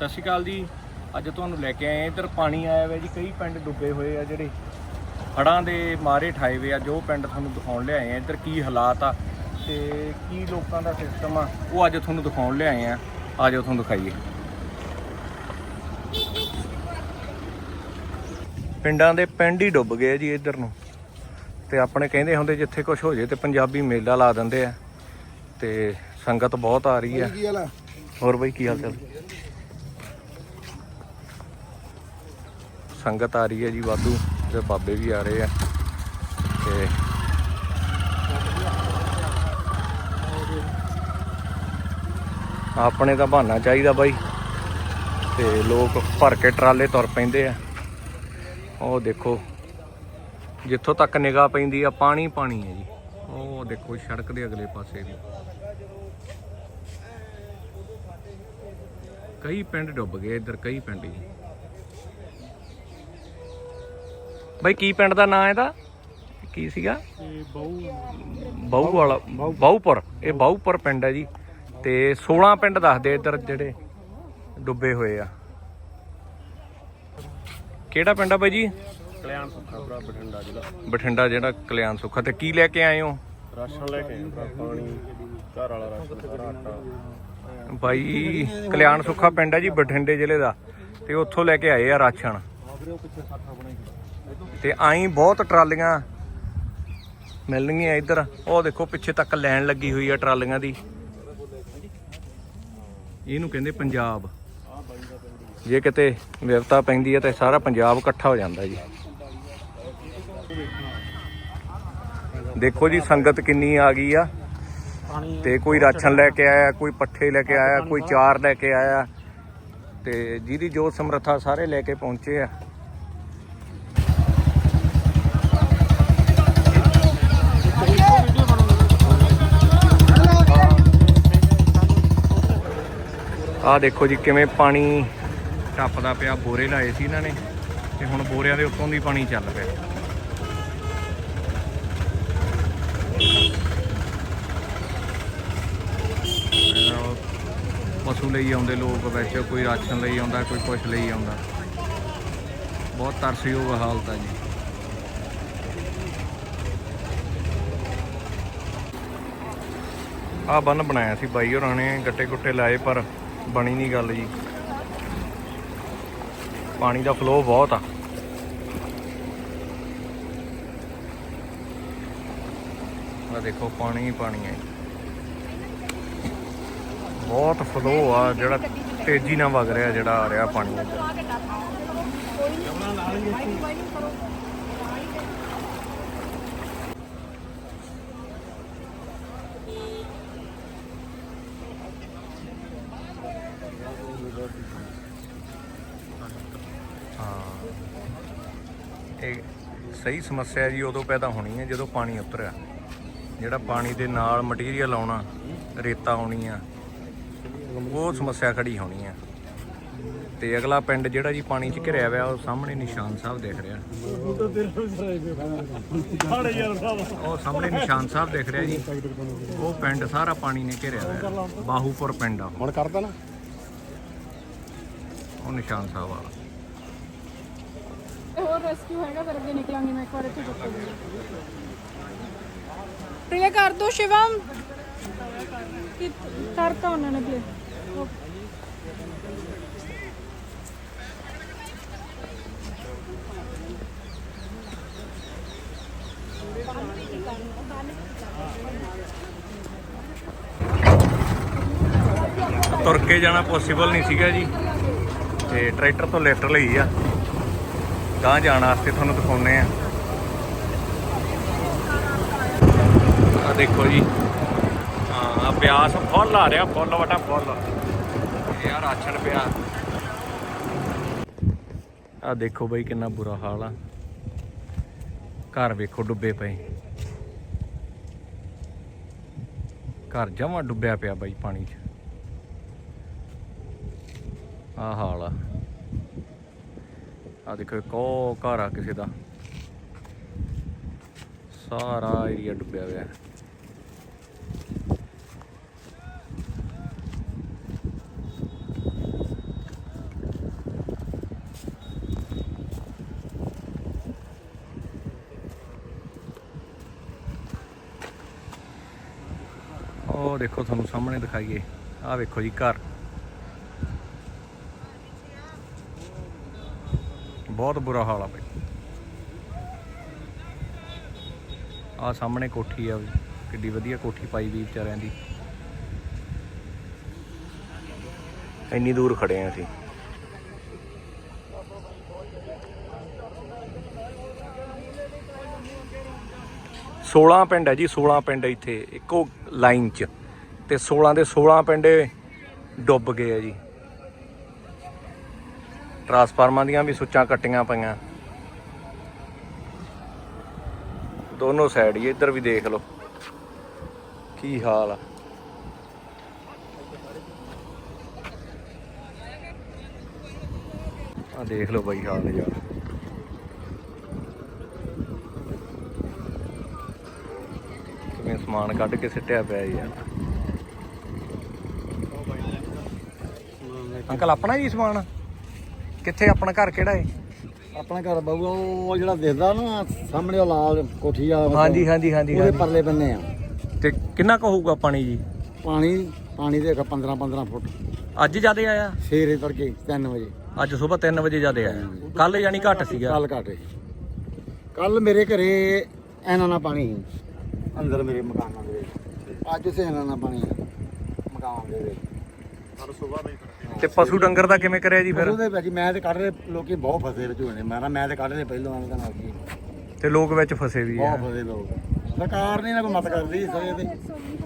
ਸਤਿ ਸ਼੍ਰੀ ਅਕਾਲ ਜੀ। ਅੱਜ ਤੁਹਾਨੂੰ ਲੈ ਕੇ ਆਏ ਇੱਧਰ ਪਾਣੀ ਆਇਆ ਹੋਇਆ ਜੀ। ਕਈ ਪਿੰਡ ਡੁੱਬੇ ਹੋਏ ਆ ਜਿਹੜੇ ਹੜ੍ਹਾਂ ਦੇ ਮਾਰੇ ਠਾਏ ਹੋਏ ਆ। ਜੋ ਪਿੰਡ ਤੁਹਾਨੂੰ ਦਿਖਾਉਣ ਲਿਆਏ ਆ ਇੱਧਰ ਕੀ ਹਾਲਾਤ ਆ ਤੇ ਕੀ ਲੋਕਾਂ ਦਾ ਸਿਸਟਮ ਆ ਉਹ ਅੱਜ ਤੁਹਾਨੂੰ ਦਿਖਾਉਣ ਲਿਆਏ ਆ ਆਜੋ ਤੁਹਾਨੂੰ ਦਿਖਾਈਏ। ਪਿੰਡਾਂ ਦੇ ਪਿੰਡ ਹੀ ਡੁੱਬ ਗਏ ਜੀ ਇੱਧਰ ਨੂੰ। ਤੇ ਆਪਣੇ ਕਹਿੰਦੇ ਹੁੰਦੇ ਜਿੱਥੇ ਕੁਝ ਹੋ ਜੇ ਤੇ ਪੰਜਾਬੀ ਮੇਲਾ ਲਾ ਦਿੰਦੇ ਆ। ਤੇ ਸੰਗਤ ਬਹੁਤ ਆ ਰਹੀ ਆ। ਆ? ਹੋਰ ਬਈ ਕੀ ਹਾਲ ਚਾਲ? ਸੰਗਤ ਆ ਰਹੀ ਹੈ ਜੀ ਵਾਧੂ ਤੇ ਬਾਬੇ ਵੀ ਆ ਰਹੇ ਆ ਤੇ ਆਪਣੇ ਤਾਂ ਬਹਾਨਾ ਚਾਹੀਦਾ ਬਾਈ ਤੇ ਲੋਕ ਭਰ ਕੇ ਟਰਾਲੇ ਤੁਰ ਪੈਂਦੇ ਆ। ਉਹ ਦੇਖੋ, ਜਿੱਥੋਂ ਤੱਕ ਨਿਗਾਹ ਪੈਂਦੀ ਆ, ਪਾਣੀ ਪਾਣੀ ਹੈ ਜੀ। ਉਹ ਦੇਖੋ ਸੜਕ ਦੇ ਅਗਲੇ ਪਾਸੇ ਵੀ। ਕਈ ਪਿੰਡ ਡੁੱਬ ਗਏ ਇੱਧਰ, ਕਈ ਪਿੰਡ ਜੀ। ਬਾਈ ਕੀ ਪਿੰਡ ਦਾ ਨਾਂ ਇਹਦਾ? ਕੀ ਸੀਗਾ? ਬਾਹੂ ਵਾਲਾ ਬਾਹੂਪੁਰ। ਇਹ ਬਾਹੂਪੁਰ ਪਿੰਡ ਹੈ ਜੀ। ਤੇ 16 ਪਿੰਡ ਦੱਸਦੇ ਇੱਧਰ ਜਿਹੜੇ ਡੁੱਬੇ ਹੋਏ ਆ। ਕਿਹੜਾ ਪਿੰਡ ਆ ਬਾਈ ਜੀ? ਕਲਿਆਣ ਸੁੱਖਾ ਭਰਾ ਬਠਿੰਡਾ ਜਿਹੜਾ ਕਲਿਆਣ ਸੁੱਖਾ। ਤੇ ਕੀ ਲੈ ਕੇ ਆਏ ਹੋ? ਰਾਸ਼ਨ ਲੈ ਕੇ ਆਏ ਭਰਾ, ਪਾਣੀ ਘਰ ਵਾਲਾ ਰਾਸ਼ਨ ਸਾਰਾ ਆਟਾ। ਬਾਈ ਕਲਿਆਣ ਸੁੱਖਾ ਪਿੰਡ ਹੈ ਜੀ ਬਠਿੰਡੇ ਜ਼ਿਲ੍ਹੇ ਦਾ। ਤੇ ਉੱਥੋਂ ਲੈ ਕੇ ਆਏ ਆ ਰਾਸ਼ਨ। ਤੇ ਆਈ ਬਹੁਤ ਟਰਾਲੀਆਂ ਮਿਲਣਗੀਆਂ ਇੱਧਰ। ਉਹ ਦੇਖੋ, ਪਿੱਛੇ ਤੱਕ ਲੈਣ ਲੱਗੀ ਹੋਈ ਆ ਟਰਾਲੀਆਂ ਦੀ। ਇਹਨੂੰ ਕਹਿੰਦੇ ਪੰਜਾਬ। ਜੇ ਕਿਤੇ ਵਿਵਤਾ ਪੈਂਦੀ ਹੈ ਤੇ ਸਾਰਾ ਪੰਜਾਬ ਇਕੱਠਾ ਹੋ ਜਾਂਦਾ ਜੀ। ਦੇਖੋ ਜੀ, ਸੰਗਤ ਕਿੰਨੀ ਆ ਗਈ ਆ। ਤੇ ਕੋਈ ਰਾਸ਼ਨ ਲੈ ਕੇ ਆਇਆ, ਕੋਈ ਪੱਠੇ ਲੈ ਕੇ ਆਇਆ, ਕੋਈ ਚਾਰ ਲੈ ਕੇ ਆਇਆ। ਤੇ ਜਿਹਦੀ ਜੋ ਸਮਰੱਥਾ ਸਾਰੇ ਲੈ ਕੇ ਪਹੁੰਚੇ ਆ। ਆਹ ਦੇਖੋ ਜੀ ਕਿਵੇਂ ਪਾਣੀ ਟੱਪਦਾ ਪਿਆ, ਬੋਰੇ ਲਾਏ ਸੀ ਇਹਨਾਂ ਨੇ ਤੇ ਹੁਣ ਬੋਰਿਆਂ ਦੇ ਉੱਤੋਂ ਦੀ ਪਾਣੀ ਚੱਲ ਪਿਆ। ਪਸ਼ੂ ਲਈ ਆਉਂਦੇ ਲੋਕ ਵਿੱਚ, ਕੋਈ ਰਾਸ਼ਨ ਲਈ ਆਉਂਦਾ, ਕੋਈ ਕੁਛ ਲਈ ਆਉਂਦਾ। ਬਹੁਤ ਤਰਸਯੋਗ ਹਾਲਤ ਹੈ ਜੀ। ਆ ਬੰਨ ਬਣਾਇਆ ਸੀ ਬਾਈ ਹੋਰਾਂ ਨੇ, ਗੱਟੇ ਗੁੱਟੇ ਲਾਏ ਪਰ ਬਣੀ ਨਹੀਂ ਗੱਲ ਜੀ। ਪਾਣੀ ਦਾ ਫਲੋ ਬਹੁਤ ਆ। ਆ ਦੇਖੋ, ਪਾਣੀ ਹੀ ਪਾਣੀ ਹੈ ਬਹੁਤ ਫਲੋ ਆ, ਜਿਹੜਾ ਤੇਜ਼ੀ ਨਾਲ ਵਗ ਰਿਹਾ, ਜਿਹੜਾ ਆ ਰਿਹਾ ਪਾਣੀ। ਇਹ ਸਹੀ ਸਮੱਸਿਆ ਜੀ ਉਦੋਂ ਪੈਦਾ ਹੋਣੀ ਹੈ ਜਦੋਂ ਪਾਣੀ ਉਤਰਿਆ। ਜਿਹੜਾ ਪਾਣੀ ਦੇ ਨਾਲ ਮਟੀਰੀਅਲ ਆਉਣਾ ਰੇਤਾ ਆਉਣੀ ਆ ਉਹ ਸਮੱਸਿਆ ਖੜੀ ਹੋਣੀ ਆ। ਤੇ ਅਗਲਾ ਪਿੰਡ ਜਿਹੜਾ ਜੀ ਪਾਣੀ 'ਚ ਘਿਰਿਆ ਹੋਇਆ ਉਹ ਸਾਹਮਣੇ ਨਿਸ਼ਾਨ ਸਾਹਿਬ ਦਿਖ ਰਿਹਾ। ਉਹ ਸਾਹਮਣੇ ਨਿਸ਼ਾਨ ਸਾਹਿਬ ਦਿਖ ਰਿਹਾ ਜੀ। ਉਹ ਪਿੰਡ ਸਾਰਾ ਪਾਣੀ ਨੇ ਘਿਰਿਆ ਹੋਇਆ। ਬਾਹੂਪੁਰ ਪਿੰਡ ਆ। ਹੁਣ ਕਰਦਾ ਨਾ। ਉਹ ਨਿਸ਼ਾਨ ਸਾਹਿਬ ਵਾਲਾ। ਹੋਰ ਰੈਸਕਿਊ ਹੈਗਾ, ਫਿਰ ਅੱਗੇ ਨਿਕਲਾਂਗੇ, ਮੈਂ ਇੱਕ ਵਾਰ ਇੱਥੇ ਚੁੱਕ ਪ੍ਰਿਆ, ਕਰ ਦੋ ਸ਼ਿਵਮ। ਕਰਤਾ ਉਹਨਾਂ ਨੇ ਪਲੇ ਤੁਰ ਕੇ ਜਾਣਾ ਪੋਸੀਬਲ ਨਹੀਂ ਸੀਗਾ ਜੀ। ਤੇ ਟਰੈਕਟਰ ਤੋਂ ਲਿਫਟ ਲਈ ਆ। ਗਾਂ ਜਾਣ ਵਾਸਤੇ ਤੁਹਾਨੂੰ ਦਿਖਾਉਨੇ ਆ ਆ ਦੇਖੋ ਜੀ। ਹਾਂ ਪਿਆਸ ਫੁੱਲ ਆ ਰਿਹਾ, ਫੁੱਲ ਵਟਾ ਫੁੱਲ। ਇਹ ਆ ਪਿਆ। ਆ ਦੇਖੋ ਬਈ ਕਿੰਨਾ ਬੁਰਾ ਹਾਲ ਆ। ਘਰ ਵੇਖੋ ਡੁੱਬੇ ਪਏ। ਘਰ ਜਮਾਂ ਡੁੱਬਿਆ ਪਿਆ ਬਾਈ ਪਾਣੀ 'ਚ। ਆ ਹਾਲ ਆ। ਆ ਦੇਖੋ ਕੋ ਘਰ ਆ ਕਿਸੇ ਦਾ। ਸਾਰਾ ਏਰੀਆ ਡੁੱਬਿਆ ਹੋਇਆ। ਹੈ ਉਹ ਦੇਖੋ, ਤੁਹਾਨੂੰ ਸਾਹਮਣੇ ਦਿਖਾਈਏ। ਆ ਵੇਖੋ ਜੀ, ਘਰ। ਬਹੁਤ ਬੁਰਾ ਹਾਲ ਆ ਬਈ। ਆਹ ਸਾਹਮਣੇ ਕੋਠੀ ਆ ਵੀ ਕਿੱਡੀ ਵਧੀਆ ਕੋਠੀ ਪਾਈ ਵੀ ਵਿਚਾਰਿਆਂ ਦੀ। ਇੰਨੀ ਦੂਰ ਖੜੇ ਆ ਅਸੀਂ। ਸੋਲਾਂ ਪਿੰਡ ਹੈ ਜੀ 16 ਪਿੰਡ ਇੱਥੇ, ਇੱਕੋ ਲਾਈਨ 'ਚ। ਤੇ 16 ਦੇ 16 ਪਿੰਡ ਡੁੱਬ ਗਏ ਆ ਜੀ। ਟਰਾਂਸਫਾਰਮਾਂ ਦੀਆਂ ਵੀ ਸੁੱਚਾਂ ਕੱਟੀਆਂ ਪਈਆਂ। ਦੋਨੋਂ ਸਾਈਡ ਹੀ, ਇੱਧਰ ਵੀ ਦੇਖ ਲਓ। ਕੀ ਹਾਲ ਆ। ਆ ਦੇਖ ਲਓ ਬਾਈ ਹਾਲ ਯਾਰ। ਕਿਵੇਂ ਸਮਾਨ ਕੱਢ ਕੇ ਸਿੱਟਿਆ ਪਿਆ ਯਾਰ। ਅੰਕਲ, ਆਪਣਾ ਹੀ ਸਮਾਨ ਕਿੱਥੇ ਆਪਣਾ ਘਰ ਕਿਹੜਾ ਹੈ ਆਪਣਾ ਘਰ ਬਾਬੂ ਉਹ ਜਿਹੜਾ ਦਿਖਦਾ ਨਾ ਸਾਹਮਣੇ ਉਹ ਲਾਲ ਕੋਠੀ ਆ ਹਾਂਜੀ ਹਾਂਜੀ ਹਾਂਜੀ ਉਹਦੇ ਹਾਂਜੀ। ਪਰਲੇ ਬੰਨੇ ਆ। ਤੇ ਕਿੰਨਾ ਕੁ ਹੋਊਗਾ ਪਾਣੀ ਜੀ? ਪਾਣੀ ਪਾਣੀ ਦੇ 15 15 ਫੁੱਟ। ਅੱਜ ਜਿਆਦੇ ਆਇਆ? ਸਵੇਰੇ ਤੜਕੇ 3 ਵਜੇ। ਅੱਜ ਸਵੇਰ 3 ਵਜੇ ਜਿਆਦੇ ਆਇਆ। ਕੱਲ ਯਾਨੀ ਘੱਟ ਸੀਗਾ। ਕੱਲ ਘਾਟੇ ਕੱਲ ਮੇਰੇ ਘਰੇ ਇਹਨਾਂ ਨਾਲ ਪਾਣੀ ਸੀ। ਅੰਦਰ ਮੇਰੇ ਮਕਾਨਾਂ ਦੇ ਵਿੱਚ। ਅੱਜ ਉਸੇ ਇਹਨਾਂ ਨਾਲ ਪਾਣੀ ਆ ਮਕਾਨ ਦੇ ਵਿੱਚ। ਸਵੇਰ ਫ਼ਰਕ ਤੇ ਪਸ਼ੂ ਡੰਗਰ ਦਾ ਕਿਵੇਂ ਕਰਿਆ ਜੀ ਫਿਰ? ਉਹਦੇ ਵਿੱਚ ਮੈਂ ਤੇ ਕੱਢ ਰਹੇ ਲੋਕੀ ਬਹੁਤ ਫਸੇ ਵਿੱਚ ਹੋਣੇ ਮੈਂ ਮੈਂ ਤੇ ਕੱਢ ਰਹੇ ਪਹਿਲਾਂ ਆਣ ਦਾ ਨਾਲ ਕੀ ਤੇ ਲੋਕ ਵਿੱਚ ਫਸੇ ਵੀ ਆ। ਬਹੁਤ ਫਸੇ ਲੋਕ। ਸਰਕਾਰ ਨਹੀਂ ਨਾ ਕੋਈ ਮਤ ਕਰਦੀ ਸਾਰੇ ਤੇ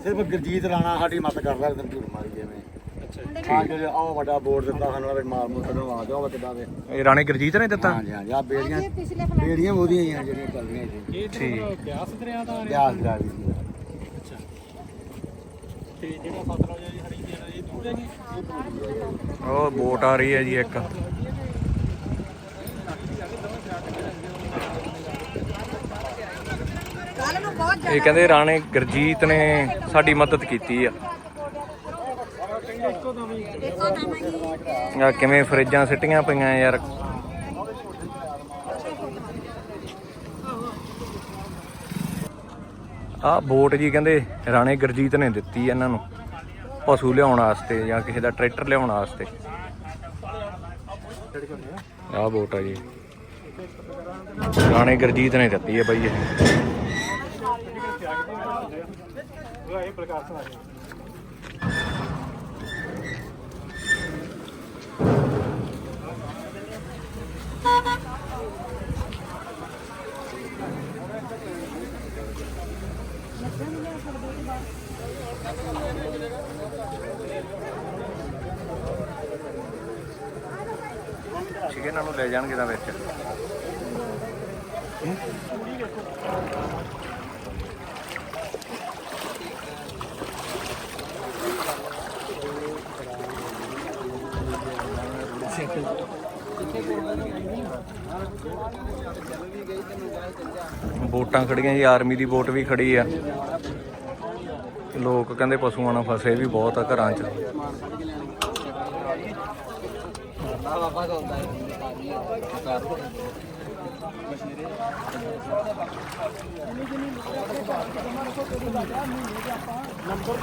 ਸਿਰਫ ਗੁਰਜੀਤ ਰਾਣਾ ਸਾਡੀ ਮਤ ਕਰਦਾ ਤੇ ਝੂਠ ਮਾਰੀ ਜਿਵੇਂ। ਅੱਛਾ। ਆ ਜਿਹੜੇ ਆਹ ਵੱਡਾ ਬੋਰਡ ਦਿੱਤਾ ਸਾਨੂੰ ਵੀ ਮਾਰ ਮੂਰ ਕੱਢਣ ਆ ਜਾਓ ਕਿੱਦਾਂ ਦੇ ਇਹ ਰਾਣੇ ਗੁਰਜੀਤ ਨੇ ਦਿੱਤਾ? ਹਾਂਜੀ ਹਾਂਜੀ ਆ ਬੇੜੀਆਂ ਬੇੜੀਆਂ ਉਹਦੀਆਂ ਹੀ ਆ ਜਿਹੜੀਆਂ ਚੱਲਦੀਆਂ ਜੀ ਠੀਕ। ਬਿਆਸ ਦਰਿਆ ਦਾ ਬਿਆਸ ਦਾ ਵੀ ਸੀ। ਤੇ ਜਿਹੜਾ ਸਤਲੁਜ ਹੈ ਜੀ ਹਰੀ ਜੀ ਇਹ ਦੂਰ ਹੈ ਜੀ ਉਹ ਬੋਟ ਆ ਰਹੀ ਹੈ ਜੀ ਇੱਕ। ਇਹ ਕਹਿੰਦੇ ਰਾਣੇ ਗੁਰਜੀਤ ਨੇ ਸਾਡੀ ਮਦਦ ਕੀਤੀ ਆ। ਆ ਕਿਵੇਂ ਫਰਿੱਜਾਂ ਸਿੱਟੀਆਂ ਪਈਆਂ ਯਾਰ। ਆ ਬੋਟ ਜੀ ਕਹਿੰਦੇ ਰਾਣੇ ਗੁਰਜੀਤ ਨੇ ਦਿੱਤੀ ਇਹਨਾਂ ਨੂੰ। ਪਸ਼ੂ ਲਿਆਉਣ ਵਾਸਤੇ ਜਾਂ ਕਿਸੇ ਦਾ ਟਰੈਕਟਰ ਲਿਆਉਣ ਵਾਸਤੇ। ਆਹ ਬੋਟ ਆ ਜੀ। ਰਾਣੇ ਗੁਰਜੀਤ ਨੇ ਦਿੱਤੀ ਹੈ ਬਾਈ ਇਹ। ਪ੍ਰਕਾਸ਼ ਆ ਗਿਆ ਠੀਕ ਹੈ ਇਹਨਾਂ ਨੂੰ ਲੈ ਜਾਣਗੇ ਤਾਂ ਵਿੱਚ ਬੋਟਾਂ ਖੜੀਆਂ ਜੀ, ਆਰਮੀ ਦੀ ਬੋਟ ਵੀ ਖੜੀ ਆ। ਲੋਕ ਕਹਿੰਦੇ ਪਸ਼ੂਆਂ ਨਾਲ ਫਸੇ ਵੀ ਬਹੁਤ ਆ ਘਰਾਂ 'ਚ।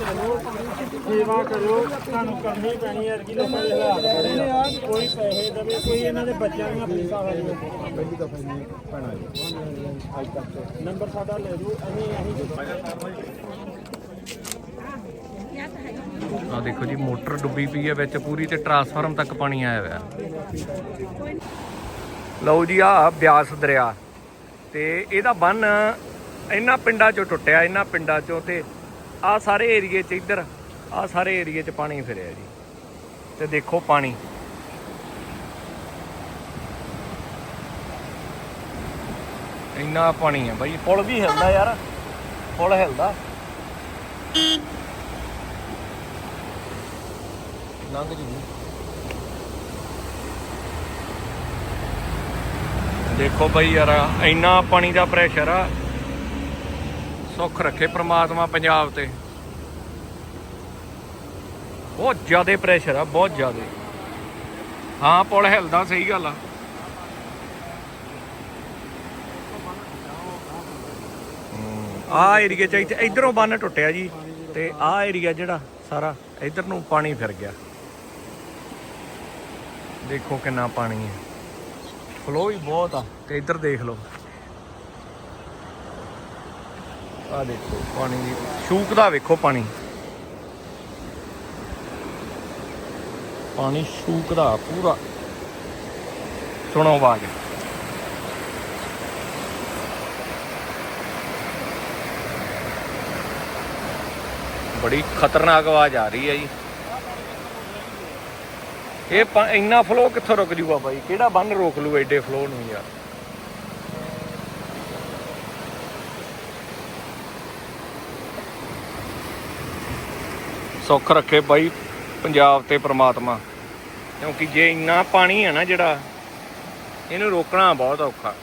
ਸੇਵਾ ਕਰੋ ਤੁਹਾਨੂੰ ਕਰਨੀ ਪੈਣੀ ਹੈ ਕਿ ਲੋਕਾਂ ਦੇ ਹਾਲਾਤ ਬੜੇ ਆ। ਕੋਈ ਪੈਸੇ ਦੇਵੇ ਕੋਈ ਇਹਨਾਂ ਦੇ ਬੱਚਿਆਂ ਦੀਆਂ ਫੀਸਾਂ ਵਾਲੀ ਪਹਿਲੀ ਦਫਾ ਨਹੀਂ ਪੈਣਾ ਜੀ ਨੰਬਰ ਸਾਡਾ ਲੈ ਲਓ ਅਸੀਂ ਅਸੀਂ ਆ ਦੇਖੋ ਜੀ ਮੋਟਰ ਡੁੱਬੀ ਪਈ ਹੈ ਵਿੱਚ ਪੂਰੀ ਤੇ ਟਰਾਂਸਫਾਰਮ ਤੱਕ ਪਾਣੀ ਆਇਆ ਹੋਇਆ। ਲਓ ਜੀ ਆ ਬਿਆਸ ਦਰਿਆ। ਤੇ ਇਹਦਾ ਬੰਨ ਇਹਨਾਂ ਪਿੰਡਾਂ ਚੋਂ ਟੁੱਟਿਆ, ਇਹਨਾਂ ਪਿੰਡਾਂ ਚੋਂ ਤੇ ਆ ਸਾਰੇ ਏਰੀਏ 'ਚ ਇੱਧਰ ਆ ਸਾਰੇ ਏਰੀਏ 'ਚ ਪਾਣੀ ਫਿਰਿਆ ਜੀ। ਤੇ ਦੇਖੋ ਪਾਣੀ। ਇੰਨਾ ਪਾਣੀ ਹੈ ਬਾਈ, ਪੁਲ ਵੀ ਹਿਲਦਾ ਯਾਰ, ਪੁਲ ਹਿਲਦਾ। ਲੰਘ ਜੀ। ਦੇਖੋ ਬਈ ਯਾਰ, ਇੰਨਾ ਪਾਣੀ ਦਾ ਪ੍ਰੈਸ਼ਰ ਆ। ਸੁੱਖ ਰੱਖੇ ਪ੍ਰਮਾਤਮਾ ਪੰਜਾਬ ਤੇ। ਬਹੁਤ ਜ਼ਿਆਦਾ ਪ੍ਰੈਸ਼ਰ ਆ, ਬਹੁਤ ਜ਼ਿਆਦਾ। ਹਾਂ, ਪੁਲ ਹਿਲਦਾ, ਸਹੀ ਗੱਲ ਆ। ਆ ਏਰੀਏ ਚ ਇੱਥੇ, ਇਧਰੋਂ ਬੰਨ ਟੁੱਟਿਆ ਜੀ, ਤੇ ਆਹ ਏਰੀਆ ਜਿਹੜਾ ਸਾਰਾ, ਇਧਰ ਨੂੰ ਪਾਣੀ ਫਿਰ ਗਿਆ। ਦੇਖੋ ਕਿੰਨਾ ਪਾਣੀ ਹੈ ਫਲੋ ਵੀ ਬਹੁਤ ਆ, ਤੇ ਇੱਧਰ ਦੇਖ ਲਓ। ਆ ਦੇਖੋ, ਪਾਣੀ ਦੀ ਸ਼ੂਕ ਦਾ ਵੇਖੋ ਪਾਣੀ। ਪਾਣੀ ਸ਼ੂਕ ਦਾ ਪੂਰਾ। ਸੁਣੋ ਆਵਾਜ਼। ਬੜੀ ਖਤਰਨਾਕ ਆਵਾਜ਼ ਆ ਰਹੀ ਹੈ ਜੀ। ਇਹ ਪਾ- ਇੰਨਾ ਫਲੋ ਕਿੱਥੋਂ ਰੁਕ ਜੂਗਾ ਬਾਈ? ਕਿਹੜਾ ਬੰਨ ਰੋਕ ਲੂ ਐਡੇ ਫਲੋ ਨੂੰ ਯਾਰ? ਸੁੱਖ ਰੱਖੇ ਬਾਈ ਪੰਜਾਬ ਤੇ ਪ੍ਰਮਾਤਮਾ। ਕਿਉਂਕਿ ਜੇ ਇੰਨਾ ਪਾਣੀ ਹੈ ਨਾ ਜਿਹੜਾ, ਇਹਨੂੰ ਰੋਕਣਾ ਬਹੁਤ ਔਖਾ।